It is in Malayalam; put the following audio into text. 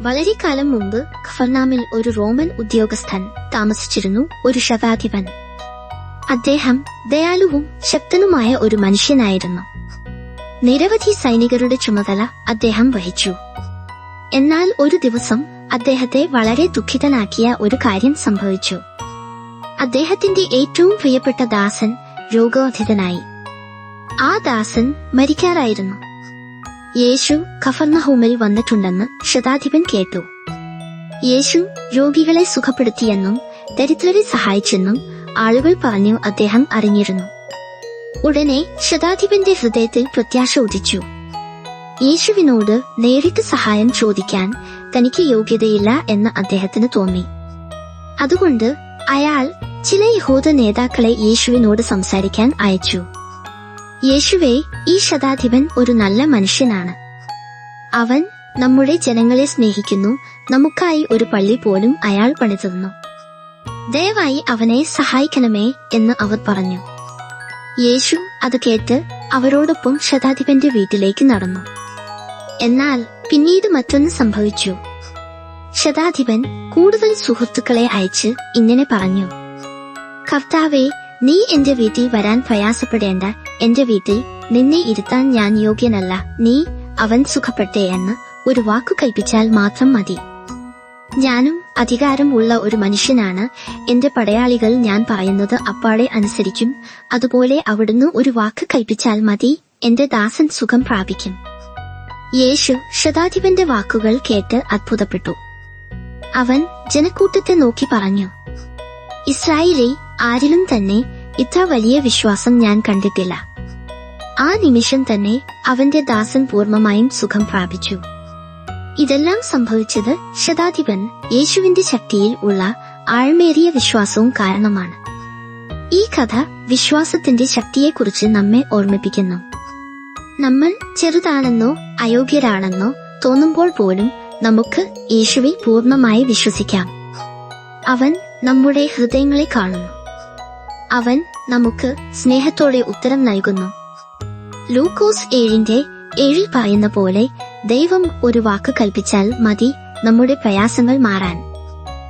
വളരെ കാലം മുമ്പ് ഖഫർനാമിൽ ഒരു റോമൻ ഉദ്യോഗസ്ഥൻ താമസിച്ചിരുന്നു ഒരു ശതാധിപൻ. അദ്ദേഹം ദയാലുവും ശക്തനുമായ ഒരു മനുഷ്യനായിരുന്നു. നിരവധി സൈനികരുടെ ചുമതല അദ്ദേഹം വഹിച്ചു. എന്നാൽ ഒരു ദിവസം അദ്ദേഹത്തെ വളരെ ദുഃഖിതനാക്കിയ ഒരു കാര്യം സംഭവിച്ചു. അദ്ദേഹത്തിന്റെ ഏറ്റവും പ്രിയപ്പെട്ട ദാസൻ രോഗബാധിതനായി ആ ദാസൻ മരിക്കാറായിരുന്നു. യേശു കഫർണഹൂമിൽ വന്നിട്ടുണ്ടെന്ന് ശതാധിപൻ കേട്ടു. യേശു രോഗികളെ സുഖപ്പെടുത്തിയെന്നും ദരിദ്രരെ സഹായിച്ചെന്നും ആളുകൾ പറഞ്ഞു അദ്ദേഹം അറിഞ്ഞിരുന്നു. ഉടനെ ശതാധിപന്റെ ഹൃദയത്തിൽ പ്രത്യാശ ഉദിച്ചു. യേശുവിനോട് നേരിട്ട് സഹായം ചോദിക്കാൻ തനിക്ക് യോഗ്യതയില്ല എന്ന് അദ്ദേഹത്തിന് തോന്നി. അതുകൊണ്ട് അയാൾ ചില യഹൂദ നേതാക്കളെ യേശുവിനോട് സംസാരിക്കാൻ അയച്ചു. യേശുവെ ഈ ശതാധിപൻ ഒരു നല്ല മനുഷ്യനാണ്. അവൻ നമ്മുടെ ജനങ്ങളെ സ്നേഹിക്കുന്നു നമുക്കായി ഒരു പള്ളി പോലും അയാൾ പണിതന്നു. ദയവായി അവനെ സഹായിക്കണമേ എന്ന് അവർ പറഞ്ഞു. യേശു അത് കേട്ട് അവരോടൊപ്പം ശതാധിപന്റെ വീട്ടിലേക്ക് നടന്നു. എന്നാൽ പിന്നീട് മറ്റൊന്ന് സംഭവിച്ചു. ശതാധിപൻ കൂടുതൽ സുഹൃത്തുക്കളെ അയച്ച് ഇങ്ങനെ പറഞ്ഞു. കർത്താവെ നീ എന്റെ വീട്ടിൽ വരാൻ പ്രയാസപ്പെടേണ്ട. എന്റെ വീട്ടിൽ നിന്നെ ഇരുത്താൻ ഞാൻ യോഗ്യനല്ല. നീ അവൻ സുഖപ്പെട്ടേ എന്ന് ഒരു വാക്കു കൽപ്പിച്ചാൽ മാത്രം മതി. ഞാനും അധികാരം ഉള്ള ഒരു മനുഷ്യനാണ്. എന്റെ പടയാളികൾ ഞാൻ പറയുന്നത് അപ്പാടെ അനുസരിക്കും. അതുപോലെ അവിടുന്ന് ഒരു വാക്ക് കൽപ്പിച്ചാൽ മതി. എന്റെ ദാസൻ സുഖം പ്രാപിക്കും. യേശു ശതാധിപന്റെ വാക്കുകൾ കേട്ട് അത്ഭുതപ്പെട്ടു. അവൻ ജനക്കൂട്ടത്തെ നോക്കി പറഞ്ഞു ഇസ്രായേലി ആരിലും തന്നെ ഇത്ര വലിയ വിശ്വാസം ഞാൻ കണ്ടിട്ടില്ല. ആ നിമിഷം തന്നെ അവന്റെ ദാസൻ പൂർണമായും സുഖം പ്രാപിച്ചു. ഇതെല്ലാം സംഭവിച്ചത് ശതാധിപൻ യേശുവിന്റെ ശക്തിയിൽ ഉള്ള ആഴ്മേറിയ വിശ്വാസവും കാരണമാണ്. ഈ കഥ വിശ്വാസത്തിന്റെ ശക്തിയെക്കുറിച്ച് നമ്മെ ഓർമ്മിപ്പിക്കുന്നു. നമ്മൾ ചെറുതാണെന്നോ അയോഗ്യരാണെന്നോ തോന്നുമ്പോൾ പോലും നമുക്ക് യേശുവിൽ പൂർണമായി വിശ്വസിക്കാം. അവൻ നമ്മുടെ ഹൃദയങ്ങളെ കാണുന്നു. അവൻ നമുക്ക് സ്നേഹത്തോടെ ഉത്തരം നൽകുന്നു. ലൂക്കോസ് ഏഴിന്റെ ഏഴിൽ പറയുന്ന പോലെ ദൈവം ഒരു വാക്ക് കൽപ്പിച്ചാൽ മതി നമ്മുടെ പ്രയാസങ്ങൾ മാറാൻ.